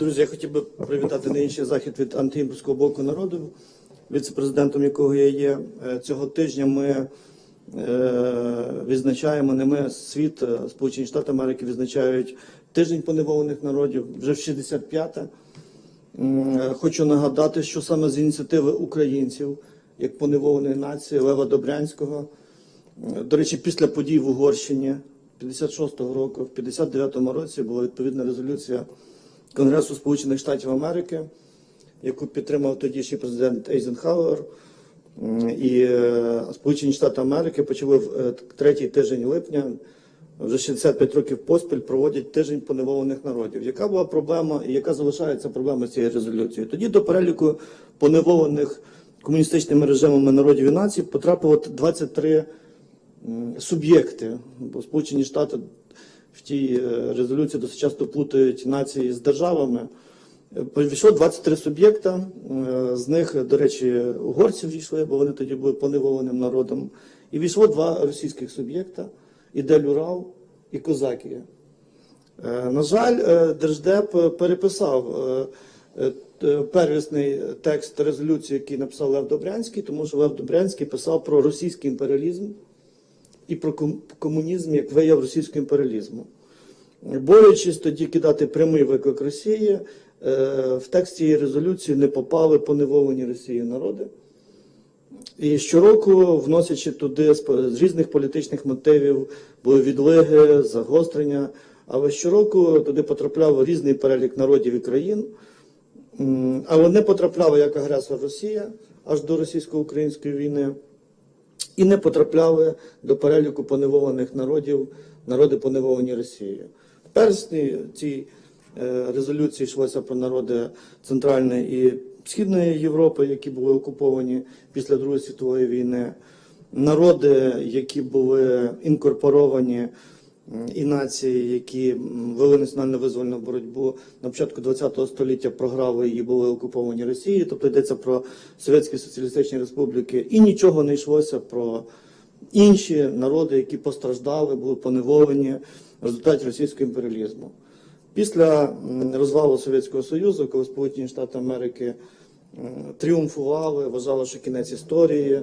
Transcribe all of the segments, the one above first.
Друзі, я хотів би привітати нинішній захід від антиімперського блоку народу, віце-президентом якого я є. Е, Цього тижня ми е, відзначаємо, не ми, світ, е, Сполучені Штати Америки відзначають тиждень поневолених народів, вже в 65-те. Е, Хочу нагадати, що саме з ініціативи українців, як поневоленої нації Лева Добрянського, до речі, після подій в Угорщині 56-го року, в 59-му році була відповідна резолюція Конгресу Сполучених Штатів Америки, яку підтримав тодішній президент Ейзенхауер. І е, Сполучені Штати Америки почали в е, третій тиждень липня, вже 65 років поспіль проводять тиждень поневолених народів. Яка була проблема і яка залишається проблема з цією резолюцією? Тоді до переліку поневолених комуністичними режимами народів і націй потрапило 23 м, суб'єкти, бо Сполучені Штати в тій е, резолюції досить часто плутають нації з державами. Е, Війшло 23 суб'єкта, е, з них, до речі, угорці війшли, бо вони тоді були поневоленим народом. І війшло два російських суб'єкта Ідель Урал і Козакія. Е, На жаль, е, Держдеп переписав е, е, первісний текст резолюції, який написав Лев Добрянський, тому що Лев Добрянський писав про російський імперіалізм і про комунізм як вияв російського імперіалізму. Боючись тоді кидати прямий виклик Росії, е, в текст цієї резолюції не попали поневолені Росією народи. І щороку, вносячи туди з різних політичних мотивів, були відлиги, загострення, але щороку туди потрапляв різний перелік народів і країн, але не потрапляла як агресор Росія аж до російсько-української війни, і не потрапляли до переліку поневолених народів, народи поневолені Росією. Персні цій е, резолюції йшлося про народи Центральної і Східної Європи, які були окуповані після Другої світової війни, народи, які були інкорпоровані, і нації, які вели національно визвольну боротьбу. На початку ХХ століття, програли і були окуповані Росією, тобто йдеться про Совєтські Соціалістичні Республіки, і нічого не йшлося про інші народи, які постраждали, були поневолені в результаті російського імперіалізму. Після розвалу Совєтського Союзу, коли Сполучені Штати Америки тріумфували, вважали, що кінець історії,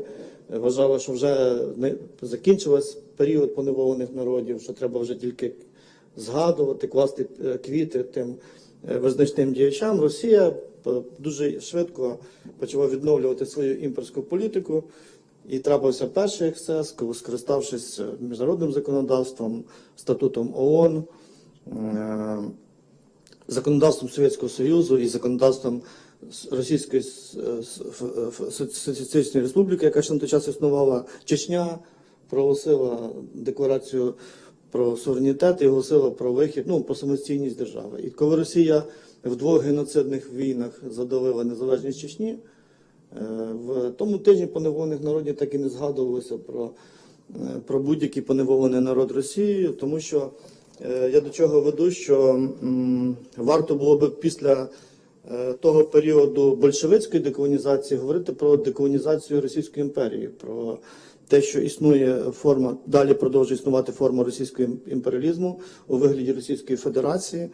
вважали, що вже не закінчилась період поневолених народів, що треба вже тільки згадувати, класти е, квіти тим е, визначним діячам. Росія е, дуже швидко почала відновлювати свою імперську політику. І трапився перший ексцес, скориставшись міжнародним законодавством, статутом ООН, законодавством Совєтського Союзу і законодавством Російської Соціалістичної Республіки, яка ще на той час існувала, Чечня проголосила декларацію про суверенітет і оголосила про вихід, ну про самостійність держави. І коли Росія в двох геноцидних війнах задавила незалежність Чечні, Е, В тому тижні поневолених народів так і не згадувалося про, е, про будь-який поневолений народ Росії, тому що е, я до чого веду, що варто було би після того періоду большевицької деколонізації говорити про деколонізацію Російської імперії, про те, що існує форма, далі продовжує існувати форма російського імперіалізму у вигляді Російської Федерації.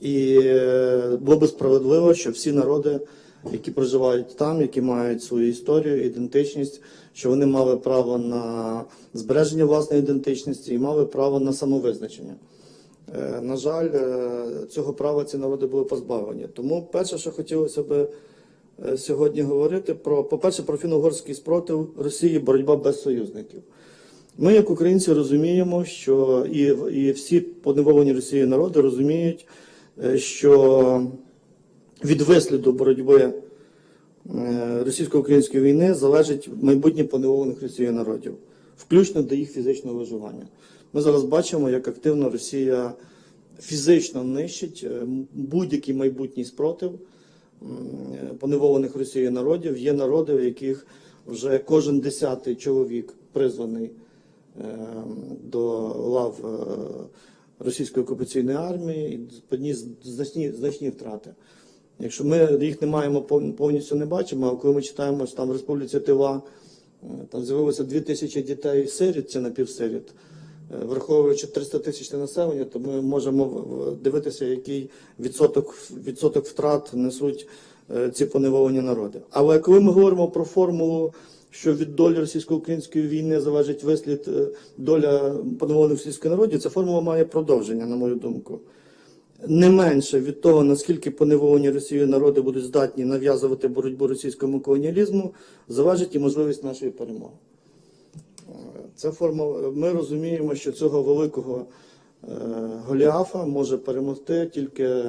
І е, було би справедливо, що всі народи, які проживають там, які мають свою історію, ідентичність, що вони мали право на збереження власної ідентичності і мали право на самовизначення. Е, На жаль, е, цього права ці народи були позбавлені. Тому перше, що хотілося би е, сьогодні говорити, про, по-перше, про фіно-угорський спротив Росії, боротьба без союзників. Ми, як українці, розуміємо, що і, і всі поневолені Росією народи розуміють, що від висліду боротьби російсько-української війни залежить майбутнє поневолених Росією народів, включно до їх фізичного виживання. Ми зараз бачимо, як активно Росія фізично нищить е, будь-який майбутній спротив е, поневолених Росією народів. Є народи, в яких вже кожен десятий чоловік призваний е, до лав російської окупаційної армії і поніс значні, значні втрати. Якщо ми їх не маємо пов- повністю не бачимо, а коли ми читаємо, що там в Республіці Тива е, там з'явилося дві тисячі дітей сиріт чи напівсиріт, Враховуючи 300 тисячне населення, то ми можемо дивитися, який відсоток, відсоток втрат несуть е, ці поневолені народи. Але коли ми говоримо про формулу, що від долі російсько-української війни залежить вислід е, доля поневолених російських народів, ця формула має продовження, на мою думку. Не менше від того, наскільки поневолені Росією народи будуть здатні нав'язувати боротьбу російському колоніалізму, залежить і можливість нашої перемоги. Це форма. Ми розуміємо, що цього великого е, Голіафа може перемогти тільки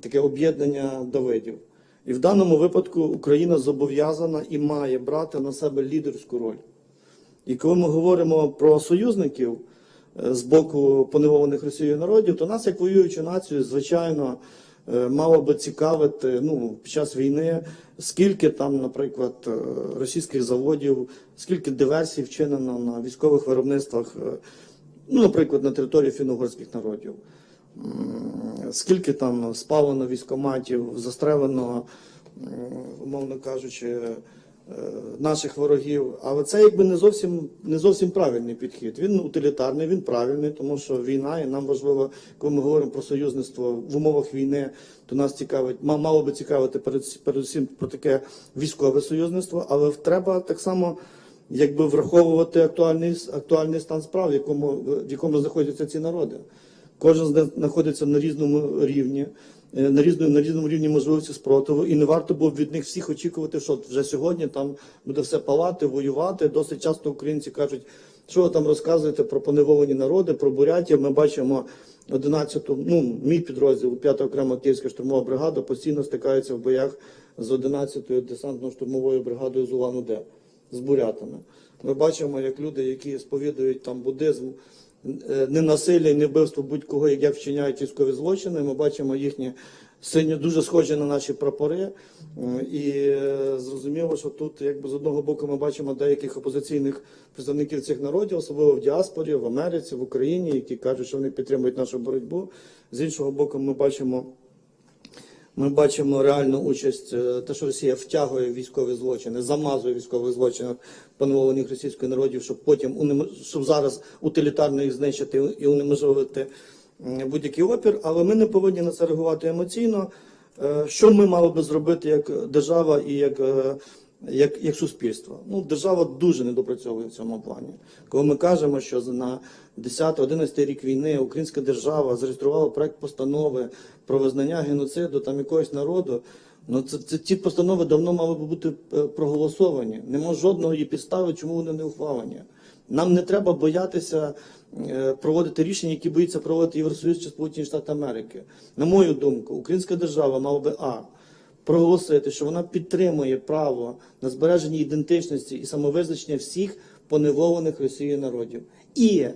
таке об'єднання Давидів. І в даному випадку Україна зобов'язана і має брати на себе лідерську роль. І коли ми говоримо про союзників е, з боку поневолених Росією народів, то нас, як воюючу націю, звичайно, мало би цікавити ну, під час війни, скільки там, наприклад, е, російських заводів, скільки диверсій вчинено на військових виробництвах, е, ну, наприклад, на території фіногорських народів. Скільки там спалено військоматів, застрелено, умовно кажучи, е, наших ворогів. Але це якби не зовсім не зовсім правильний підхід. Він утилітарний, він правильний, тому що війна, і нам важливо, коли ми говоримо про союзництво в умовах війни, то нас цікавить, ма- мало би цікавити перед, передусім про таке військове союзництво, але треба так само. Якби враховувати актуальний актуальний стан справ, в якому в якому знаходяться ці народи. Кожен з них знаходиться на різному рівні, е, на різному, на різному рівні можливості спротиву, і не варто було б від них всіх очікувати, що вже сьогодні там буде все палати, воювати. Досить часто українці кажуть, що ви там розказуєте про поневолені народи, про бурятів. Ми бачимо 11-ту, ну мій підрозділ, 5 окрема Київська штурмова бригада постійно стикається в боях з 11-ю десантно-штурмовою бригадою з Улан-Удэ, з бурятами. Ми бачимо, як люди, які сповідують там буддизм, е, не насилля і не вбивство будь-кого, як вчиняють військові злочини. Ми бачимо їхні сині дуже схожі на наші прапори. Е, І е, зрозуміло, що тут, якби з одного боку, ми бачимо деяких опозиційних представників цих народів, особливо в діаспорі, в Америці, в Україні, які кажуть, що вони підтримують нашу боротьбу. З іншого боку, ми бачимо. Ми бачимо реальну участь, те, що Росія втягує військові злочини, замазує військових злочинах панованих російських народів, щоб потім унем- щоб зараз утилітарно їх знищити і унеможливити будь-який опір. Але ми не повинні на це реагувати емоційно. Е, Що ми мали би зробити як держава і як, е, як, як суспільство? Ну, держава дуже недопрацьовує в цьому плані. Коли ми кажемо, що на 10-11 рік війни українська держава зареєструвала проект постанови про визнання геноциду там якогось народу. Ну це, це ті постанови давно мали би бути е, проголосовані. Нема жодної підстави, чому вони не ухвалені. Нам не треба боятися е, проводити рішення, які боїться проводити Євросоюз чи Сполучені Штати Америки. На мою думку, українська держава мала би а проголосити, що вона підтримує право на збереження ідентичності і самовизначення всіх поневолених Росією народів і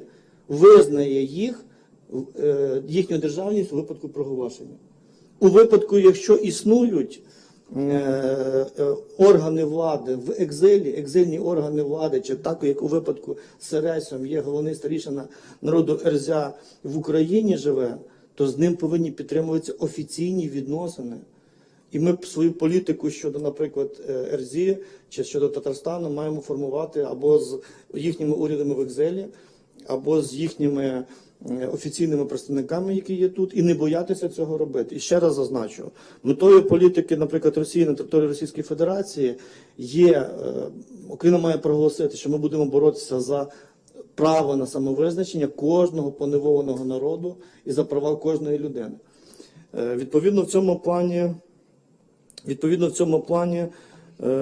визнає їх е, їхню державність у випадку проголошення. У випадку, якщо існують е, е, органи влади в екзилі, екзильні органи влади, чи так як у випадку з Сересом є головний старішина народу Ерзя в Україні живе, то з ним повинні підтримуватися офіційні відносини. І ми свою політику щодо, наприклад, е, РЗІ чи щодо Татарстану маємо формувати або з їхніми урядами в екзелі, або з їхніми офіційними представниками, які є тут, і не боятися цього робити. І ще раз зазначу, метою політики, наприклад, Росії на території Російської Федерації є е, Україна має проголосити, що ми будемо боротися за право на самовизначення кожного поневоленого народу і за права кожної людини. Е, Відповідно, в цьому плані. Відповідно, в цьому плані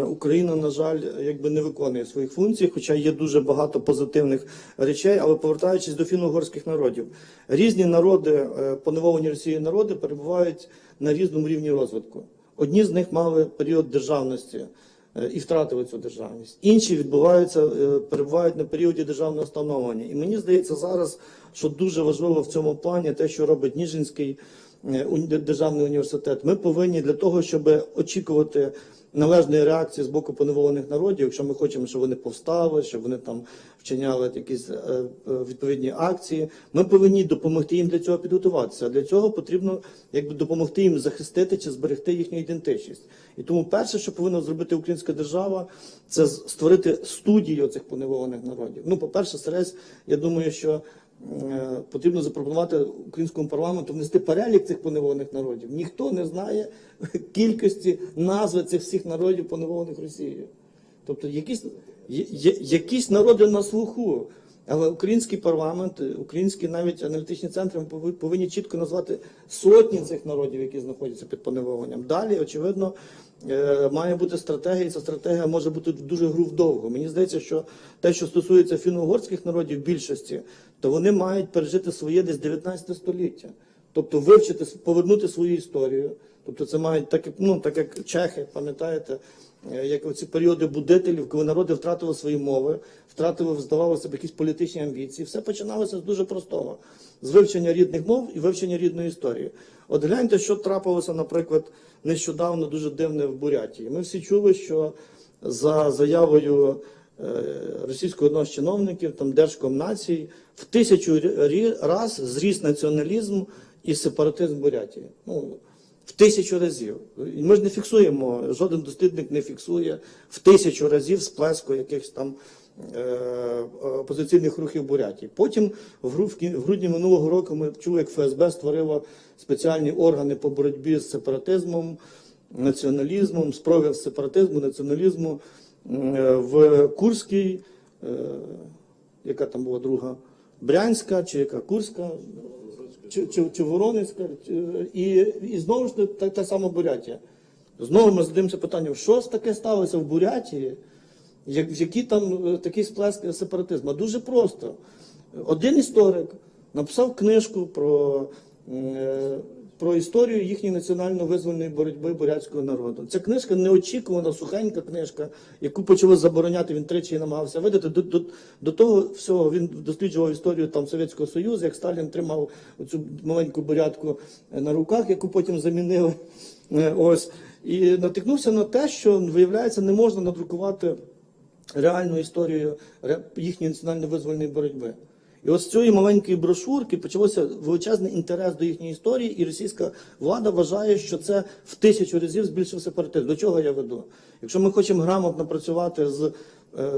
Україна, на жаль, якби не виконує своїх функцій, хоча є дуже багато позитивних речей. Але повертаючись до фінно-угорських народів, різні народи, е, поневолені Росією народи, перебувають на різному рівні розвитку. Одні з них мали період державності е, і втратили цю державність. Інші відбуваються, е, перебувають на періоді державного становлення. І мені здається зараз, що дуже важливо в цьому плані те, що робить Ніжинський е, державний університет. Ми повинні для того, щоб очікувати належної реакції з боку поневолених народів, якщо ми хочемо, щоб вони повстали, щоб вони там вчиняли якісь е, е, відповідні акції. Ми повинні допомогти їм для цього підготуватися. Для цього потрібно якби допомогти їм захистити чи зберегти їхню ідентичність. І тому перше, що повинна зробити українська держава, це створити студію цих поневолених народів. Ну, по-перше, Сересь, я думаю, що е, потрібно запропонувати українському парламенту внести перелік цих поневолених народів. Ніхто не знає кількості назви цих всіх народів поневолених Росією. Тобто якісь, якісь народи на слуху. Але український парламент, українські навіть аналітичні центри пови- повинні чітко назвати сотні цих народів, які знаходяться під поневоленням. Далі, очевидно, е, має бути стратегія, і ця стратегія може бути дуже грувдовго. Мені здається, що те, що стосується фіно-угорських народів більшості, то вони мають пережити своє десь 19 століття. Тобто вивчити, повернути свою історію. Тобто це мають так, ну, так як чехи, пам'ятаєте, е, як оці періоди будителів, коли народи втратили свої мови, втратили, здавалося б, якісь політичні амбіції. Все починалося з дуже простого: з вивчення рідних мов і вивчення рідної історії. От гляньте, що трапилося, наприклад, нещодавно дуже дивне в Бурятії. Ми всі чули, що за заявою е, російського одного з чиновників, там Держкомнації, в тисячу раз зріс націоналізм і сепаратизм Бурятії. Ну, в тисячу разів. Ми ж не фіксуємо, жоден дослідник не фіксує в тисячу разів сплеску якихось там е, опозиційних рухів Бурятії. Потім в, гру- в грудні минулого року ми чули, як ФСБ створило спеціальні органи по боротьбі з сепаратизмом, націоналізмом, з сепаратизму, націоналізму е, в Курській, е, яка там була друга, Брянська чи яка Курська, чи, чи, чи Воронезька, чи- і, і знову ж так та, та сама Бурятія. Знову ми задаємося питанням, що ж таке сталося в Бурятії, як, в який там е, такий сплеск сепаратизму? Дуже просто. Один історик написав книжку про, е, про історію їхньої національно-визвольної боротьби бурятського народу. Ця книжка неочікувана, сухенька книжка, яку почали забороняти, він тричі намагався видати. До, до, до того всього він досліджував історію там Совєтського Союзу, як Сталін тримав цю маленьку бурятку е, на руках, яку потім замінили. Е, Ось. І натикнувся на те, що виявляється, не можна надрукувати реальну історію їхньої національно-визвольної боротьби. І от з цієї маленької брошурки почався величезний інтерес до їхньої історії, і російська влада вважає, що це в тисячу разів збільшив сепаратизм. До чого я веду? Якщо ми хочемо грамотно працювати з е,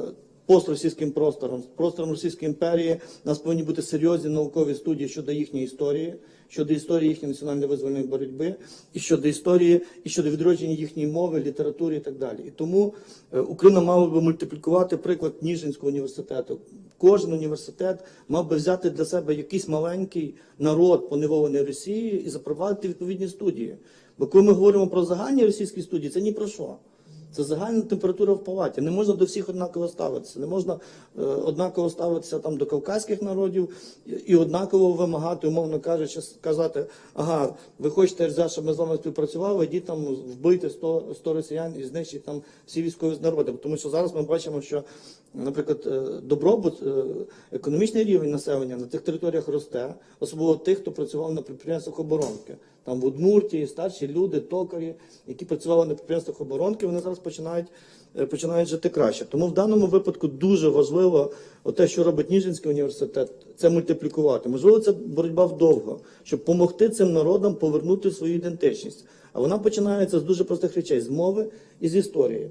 постросійським простором, з простором Російської імперії, у нас повинні бути серйозні наукові студії щодо їхньої історії, щодо історії їхньої національно-визвольної боротьби, і щодо історії, і щодо відродження їхньої мови, літератури і так далі. І тому е, Україна мала би мультиплікувати приклад Ніжинського університету. Кожен університет мав би взяти для себе якийсь маленький народ, поневолений Росією, і запровадити відповідні студії. Бо коли ми говоримо про загальні російські студії, це ні про що. Це загальна температура в палаті. Не можна до всіх однаково ставитися. Не можна е, однаково ставитися там до кавказьких народів і, однаково вимагати, умовно кажучи, с- казати, ага, ви хочете РЗ, щоб ми з вами співпрацювали, йдіть там вбийте 100, 100 росіян і знищіть там всі військові народи. Тому що зараз ми бачимо, що, наприклад, е, добробут, е, економічний рівень населення на тих територіях росте, особливо тих, хто працював на підприємствах оборонки. Там в Удмуртії старші люди, токарі, які працювали на підприємствах оборонки, вони зараз починають, е, починають жити краще. Тому в даному випадку дуже важливо те, що робить Ніжинський університет, це мультиплікувати. Можливо, це боротьба вдовго, щоб допомогти цим народам повернути свою ідентичність. А вона починається з дуже простих речей: з мови і з історії.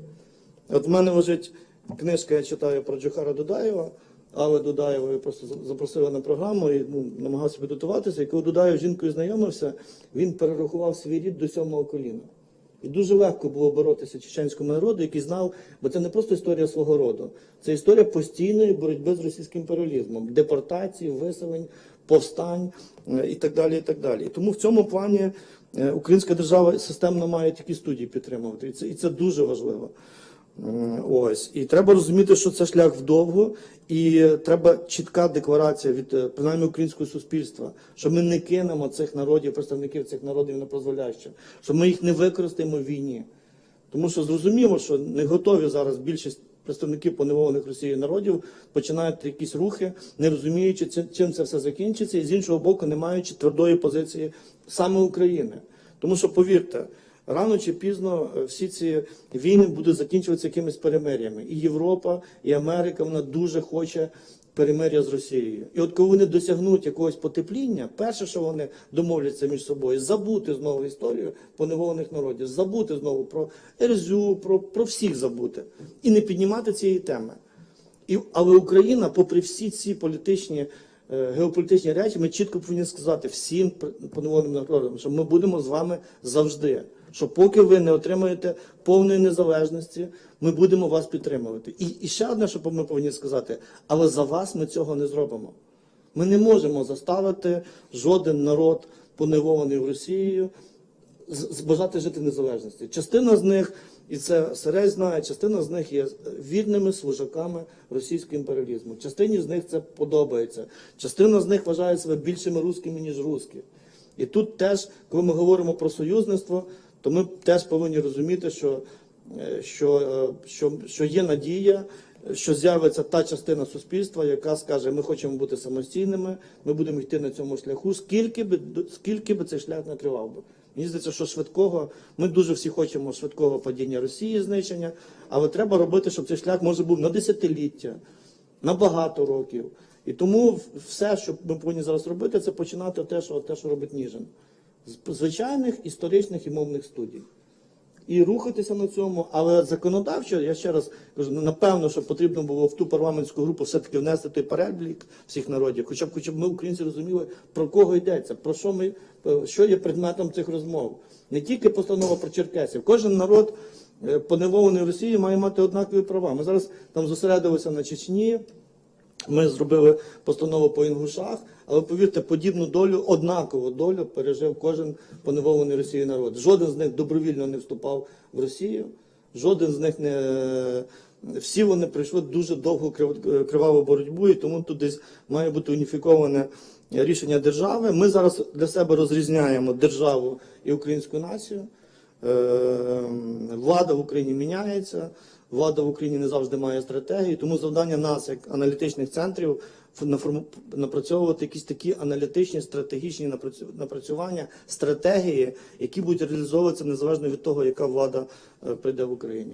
От в мене лежить книжка, я читаю про Джохара Дудаєва. Але Дудаєва просто за- запросили на програму і ну, намагався підготуватися. І коли Дудаєв з жінкою знайомився, він перерахував свій рід до сьомого коліна. І дуже легко було боротися чеченському народу, який знав, бо це не просто історія свого роду, це історія постійної боротьби з російським імперіалізмом, депортації, виселень, повстань е, і так далі. І так далі. Тому в цьому плані е, українська держава системно має такі студії підтримувати. І це, і це дуже важливо. М, Ось і треба розуміти, що це шлях вдовго, і треба чітка декларація від е, принаймні українського суспільства, що ми не кинемо цих народів, представників цих народів на прозволяще, що ми їх не використаємо в війні. Тому що зрозуміло, що не готові зараз більшість представників поневолених Росією народів починають якісь рухи, не розуміючи, чим це все закінчиться, і з іншого боку, не маючи твердої позиції саме України. Тому що повірте. Рано чи пізно е, всі ці війни будуть закінчуватися якимись перемир'ями. І Європа, і Америка вона дуже хоче перемир'я з Росією. І от коли вони досягнуть якогось потепління, перше, що вони домовляться між собою, забути знову історію поневолених народів, забути знову про Ерзю, про, про всіх забути і не піднімати цієї теми. І, але Україна, попри всі ці політичні е, геополітичні речі, ми чітко повинні сказати всім поневоленим народам, що ми будемо з вами завжди. Що поки ви не отримаєте повної незалежності, ми будемо вас підтримувати. І, і ще одне, що ми повинні сказати, але за вас ми цього не зробимо. Ми не можемо заставити жоден народ, поневолений в Росією, з- з- бажати жити незалежності. Частина з них, і це Серей знає, частина з них є вірними служаками російського імперіалізму. Частині з них це подобається. Частина з них вважає себе більшими русскими, ніж русські. І тут теж, коли ми говоримо про союзництво, то ми теж повинні розуміти, що, е, що, е, що, що є надія, що з'явиться та частина суспільства, яка скаже, ми хочемо бути самостійними, ми будемо йти на цьому шляху, скільки би, скільки би цей шлях не тривав би. Мені здається, що швидкого, ми дуже всі хочемо швидкого падіння Росії, знищення, але треба робити, щоб цей шлях може був на десятиліття, на багато років. І тому все, що ми повинні зараз робити, це починати те, що, те, що робить Ніжин. Звичайних історичних і мовних студій. І рухатися на цьому, але законодавчо, я ще раз кажу, ну, напевно, що потрібно було в ту парламентську групу все-таки внести той перелік всіх народів, хоча б хоча б ми, українці, розуміли, про кого йдеться, про що ми е, що є предметом цих розмов. Не тільки постанова про черкесів. Кожен народ е, поневолений Росією має мати однакові права. Ми зараз там зосередилися на Чечні. Ми зробили постанову по інгушах, але повірте, подібну долю, однакову долю пережив кожен поневолений Росією народ. Жоден з них добровільно не вступав в Росію, жоден з них не всі вони пройшли дуже довгу крив- криваву боротьбу, і тому тут десь має бути уніфіковане рішення держави. Ми зараз для себе розрізняємо державу і українську націю. Е, Влада в Україні міняється, влада в Україні не завжди має стратегію. тому завдання нас, як аналітичних центрів, напрацьовувати якісь такі аналітичні стратегічні напрацю- напрацювання, стратегії, які будуть реалізовуватися незалежно від того, яка влада е, прийде в Україні.